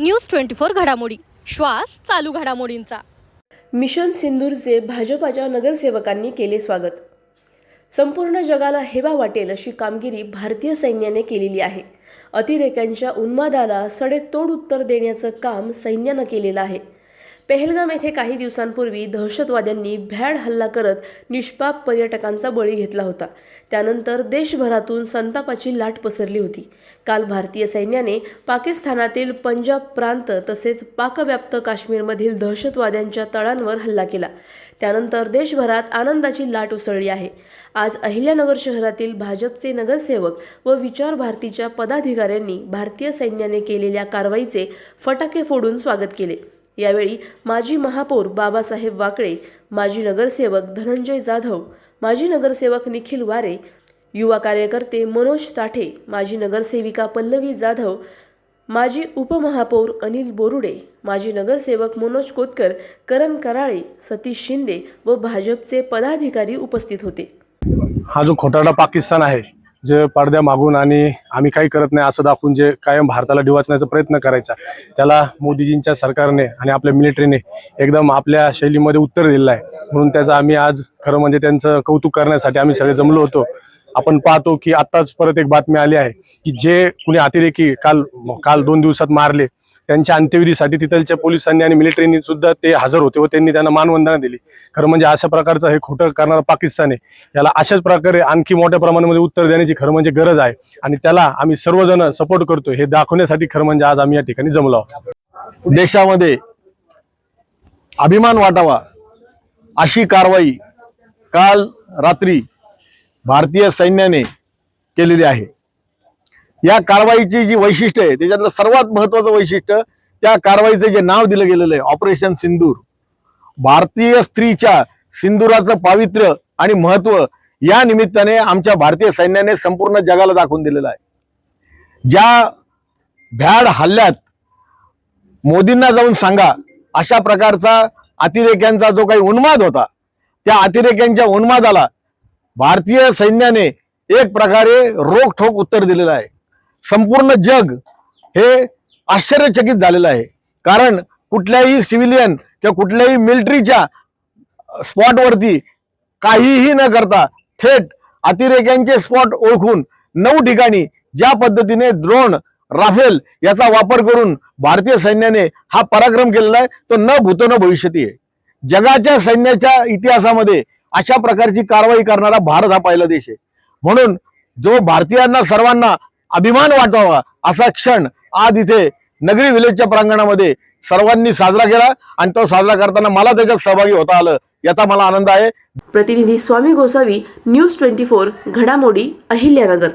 News twenty four घडामोडी. श्वास चालू घडामोडींचा. मिशन सिंदूरचे भाजपाच्या नगरसेवकांनी केले स्वागत. संपूर्ण जगाला हेवा वाटेल अशी कामगिरी भारतीय सैन्याने केलेली आहे. अतिरेक्यांच्या उन्मादाला सडेतोड उत्तर देण्याचं काम सैन्यानं केलेलं आहे. पेहलगाम येथे काही दिवसांपूर्वी दहशतवाद्यांनी भ्याड हल्ला करत निष्पाप पर्यटकांचा बळी घेतला होता. त्यानंतर देशभरातून संतापाची लाट पसरली होती. काल भारतीय सैन्याने पाकिस्तानातील पंजाब प्रांत तसेच पाकव्याप्त काश्मीरमधील दहशतवाद्यांच्या तळांवर हल्ला केला. त्यानंतर देशभरात आनंदाची लाट उसळली आहे. आज अहिल्यानगर शहरातील भाजपचे नगरसेवक व विचार भारतीच्या पदाधिकाऱ्यांनी भारतीय सैन्याने केलेल्या कारवाईचे फटाके फोडून स्वागत केले. यावेळी माजी महापौर बाबासाहेब वाकळे माजी नगरसेवक धनंजय जाधव माजी नगरसेवक निखिल वारे युवा कार्यकर्ते मनोज ताठे माजी नगरसेविका पल्लवी जाधव माजी उपमहापौर अनिल बोरुडे माजी नगरसेवक मनोज कोतकर करण कराळे सतीश शिंदे व भाजपचे पदाधिकारी उपस्थित होते. हा जो खोटाडा पाकिस्तान आहे जे पडद्या मागून आणि आम्ही काही करत नाही असं दाखवून जे कायम भारताला डिवाचण्याचा प्रयत्न करायचा त्याला मोदीजींच्या सरकारने आणि आपल्या मिलिटरीने एकदम आपल्या शैलीमध्ये उत्तर दिलेलं आहे. म्हणून त्याचं आम्ही आज खरं म्हणजे त्यांचं कौतुक करण्यासाठी आम्ही सगळे जमलो होतो. आपण पाहतो की आत्ताच परत एक बातमी आली आहे की जे कुणी अतिरेकी काल काल दोन दिवसात मारले त्यांच्या अंत्यविधीसाठी तिथलच्या पोलिसांनी आणि मिलिटरीनी सुद्धा ते हजर होते व त्यांनी त्यांना मानवंदना दिली. खरं म्हणजे अशा प्रकारचं हे खोटं करणारा पाकिस्तान आहे. याला अशाच प्रकारे आणखी मोठ्या प्रमाणामध्ये उत्तर देण्याची खरं म्हणजे गरज आहे आणि त्याला आम्ही सर्वजण सपोर्ट करतो हे दाखवण्यासाठी खरं म्हणजे आज आम्ही या ठिकाणी जमलो आहोत. देशामध्ये अभिमान वाटावा अशी कारवाई काल रात्री भारतीय सैन्याने केलेली आहे. या कारवाईची जी वैशिष्ट्य आहे त्याच्यातलं सर्वात महत्वाचं वैशिष्ट्य त्या कारवाईचं जे नाव दिलं गेलेलं आहे ऑपरेशन सिंदूर. भारतीय स्त्रीच्या सिंदुराचं पावित्र्य आणि महत्त्व या निमित्ताने आमच्या भारतीय सैन्याने संपूर्ण जगाला दाखवून दिलेलं आहे. ज्या भ्याड हल्ल्यात मोदींना जाऊन सांगा अशा प्रकारचा अतिरेक्यांचा जो काही उन्माद होता त्या अतिरेक्यांच्या उन्मादाला भारतीय सैन्याने एक प्रकारे रोखठोक उत्तर दिलेलं आहे. संपूर्ण जग हे आश्चर्यचकित झालेलं आहे. कारण कुठल्याही सिव्हिलियन किंवा कुठल्याही मिलिटरीच्या स्पॉटवरती काहीही न करता थेट अतिरेक्यांचे स्पॉट ओळखून नऊ ठिकाणी ज्या पद्धतीने ड्रोन राफेल याचा वापर करून भारतीय सैन्याने हा पराक्रम केलेला आहे तो न भूतो न भविष्यती आहे जगाच्या सैन्याच्या इतिहासामध्ये अशा प्रकारची कारवाई करणारा भारत हा पहिला देश आहे. म्हणून जो भारतीयांना सर्वांना अभिमान वाटावा असा क्षण आज इथे नगरी विलेजच्या प्रांगणामध्ये सर्वांनी साजरा केला आणि तो साजरा करताना मला त्याच्यात सहभागी होता आलं याचा मला आनंद आहे. प्रतिनिधी Swami Gosavi news twenty four घडामोडी अहिल्यानगर.